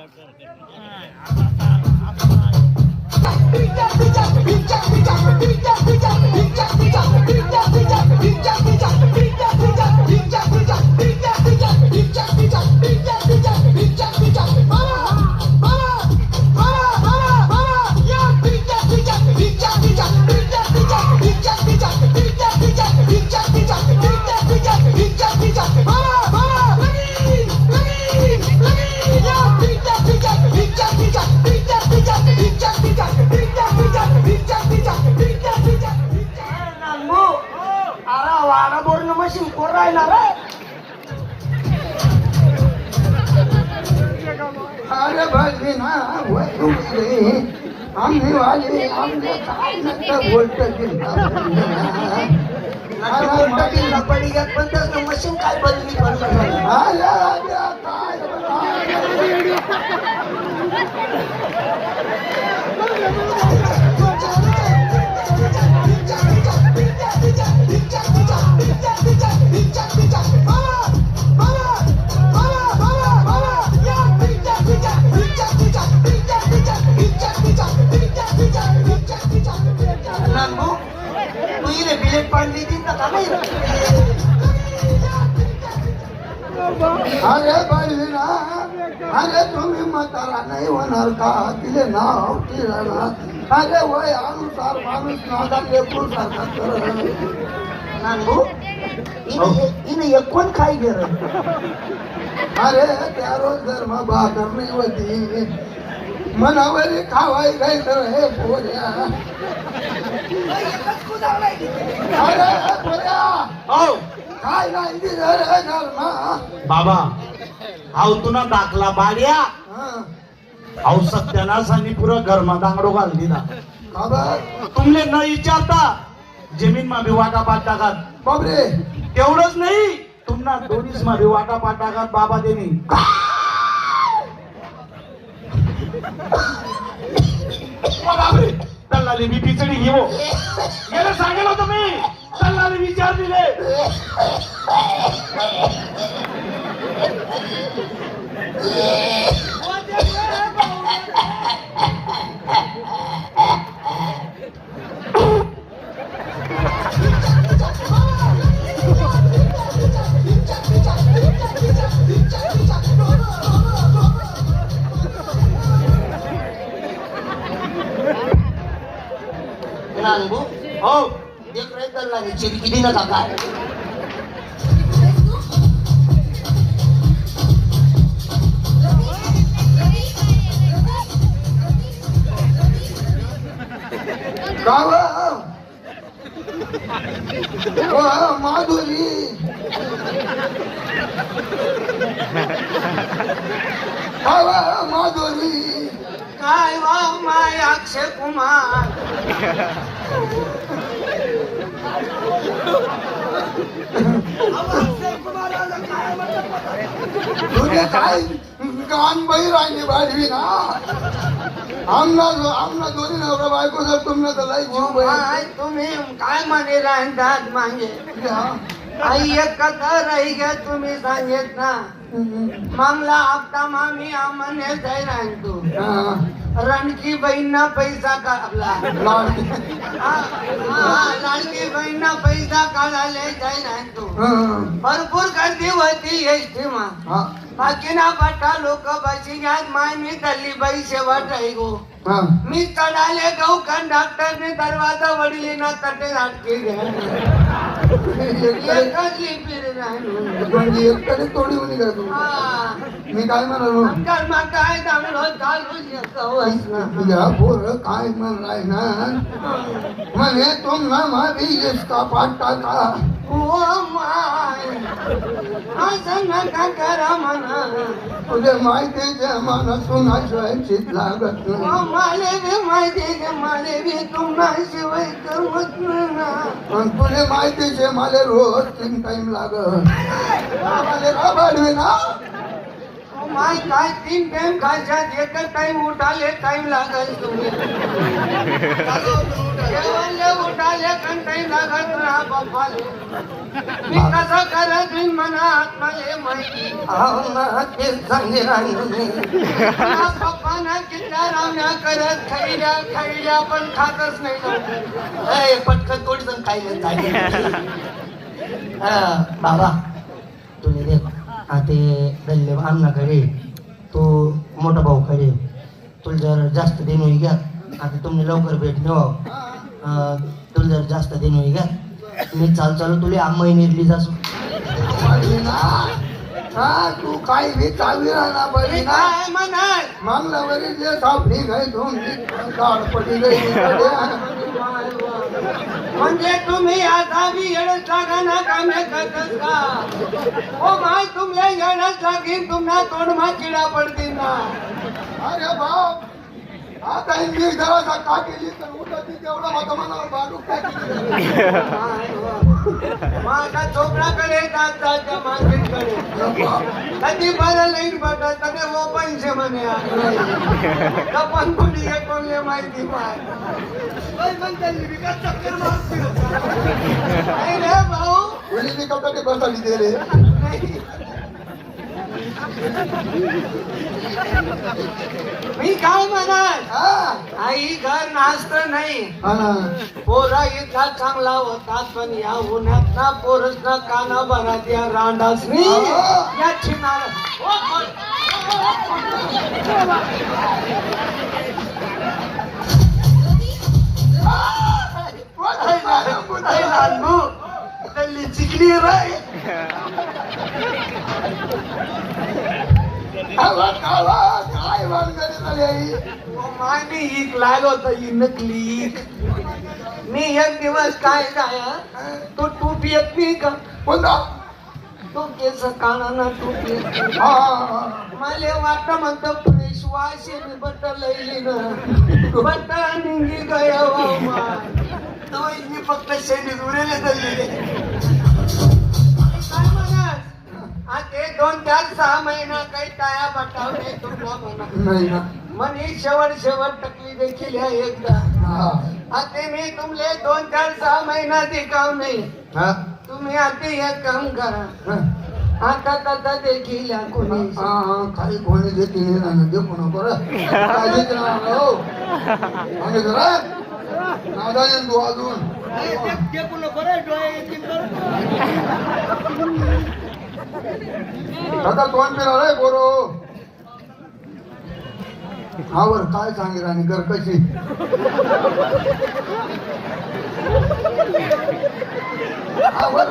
नानबो अरे वाडा बोरण मशीन कोण राहिला रे अरे भजवी ना आम्ही वाले आमने काय नका बोलत बोलता पडी घेत पण त्याचं मशीन काय बदली पडलं नानबो अरे ना अरे तुम्ही म्हातारा नाही होणार का? तिले नाव तिला अरे वय अनुसार माणूस नादा लेकरू सारखा कर. नानबो इने एक कोण काय गेलं? अरे त्या रोज धर्म भाकर नाही होती. मनावरी खावाय घ्यायचं हे पोऱ्या अरे पोऱ्या हो. काय नाही बाबा हाव तुना दाखला बाड्या हाव सत्यानाशांनी पुरं घरमा दांगडो घाल दिला. तुमले न विचारता जमीन मा बी वाटा पाट टाकात. बापरे. तेवढंच नाही तुम्हाला दोन्हीच मा बी वाटा पाट टाकात बाबा देनी बापरे तल्लाली मी पिचडी घेऊ. गेलं सांगेल होतं मी. तल्लाली विचार दिले नानबो हो देख रे दल्ला चिरकी दिन का काय गाव ओ माधुरी. गाव माधुरी. काय वा माय अक्षय कुमार? तुझे काय गान बाई राहिली बाजवी ना आमना आमना दोन्ही नवरा बायको जर तुमने तर लई जीव तुम्ही काय मागे? राहतात मागे आई एक कथा राही घ्या तुम्ही सांगेत ना. मामला आपटा मामी आमने जाई राहतो रणकी बहीण पैसा काढला. लाडकी बहीण पैसा काढाले जाई राहतो भरपूर गर्दी होती एसटी मा. बाकीना पट्टा लोक बसी घ्यात माय मी तल्ली बाई शेवट गो. मी चढाले गहू कंडक्टरने दरवाजा वडली ना तटे नाटके एकच तोडी म्हणे का तू हा. मी काय म्हणालो? मग काय चालू शकवस ना. तुझ्या पोर काय म्हणलाय ना? म्हणे तुम ना मावी इसका पाठ टाका नका करा म्हणा तुझे माहितीच्या मनातून शिवायचीच लागत माले बी माहिती के माले बी करमत पण तुझे माहितीचे मला रोज तीन टाइम लागत. मला राबाडवे ना. माय काय तीन टाइम खायच्यात एकच टाइम उठाले टाइम लागल तुम्ही लागत मी कसं करत मना आत्माले माहिती? ते चांगले राहिले. रावण्या करत पण खातच नाही पटकन थोडी जण बाबा तुम्ही रे हा ते गल्ले अण्णाकडे तो मोठा भाऊ कडे तुला जर जास्त देणं घ्या. आता तुम्ही लवकर भेट घेऊ. तुला जर जास्त दिन होई घ्या मी चाल चालू तुला आम्ही निर्ली जासू हा तू काही बी चालवी ना मी बरी ना काय म्हणाल मागला वरी जे सापडी गाड पडी गई म्हणजे तुम्ही आता बी येडच लागा ना कामे करतस का ओ माय तुमले येडच लागीन तुम्हाला तोंडमा किडा पडतील ना. अरे बाप आता मी जरा का केली तर उठती तेवढा माझा मनावर बाडूक टाकली माझा चोपडाकडे जात जात मार्केटकडे कधी बरं लाईन बघत तरी वो पैसे म्हणे कपन कुठे हे कोणले माहिती पाय नाही रे भाऊ कोणी बी कपडे बसावी दे रे नाही. मी काय म्हणाल? हा आई घर नाचत नाही. हा. पोरा इतका चांगला होता पण या उन्हात ना पोरस ना? काना भरात या रांडासनी या छिनार चिकली राय काय वानगडी झाली आई ओ, माय लागलो होता ही नकली इक. मी एक दिवस काय काय तो टूप येत नाही का कोणता तो केस काढा ना टोपी येत हा हा मला वाटतं म्हणतं फ्रेश वाश आहे बट लईली ना बट निघी गया वामा तो मी फक्त शेणी उरेले चालली ते दोन चार सहा महिना काही टाया बटाव नाही तुमला म्हणा नाही ना म्हणे शेवट शेवट टकली देखील एकदा. हा. आता मी तुमले दोन चार सहा महिना दिकाव नाही. हा. तुम्ही आता एक काम करा. हा. आता देखील कोणी. हा काही कोणी ना. देखो नको नादाने तू अजून. दादा तोंड पिरा बोरो. आवर काय सांगेल आणि घर कशी? आवर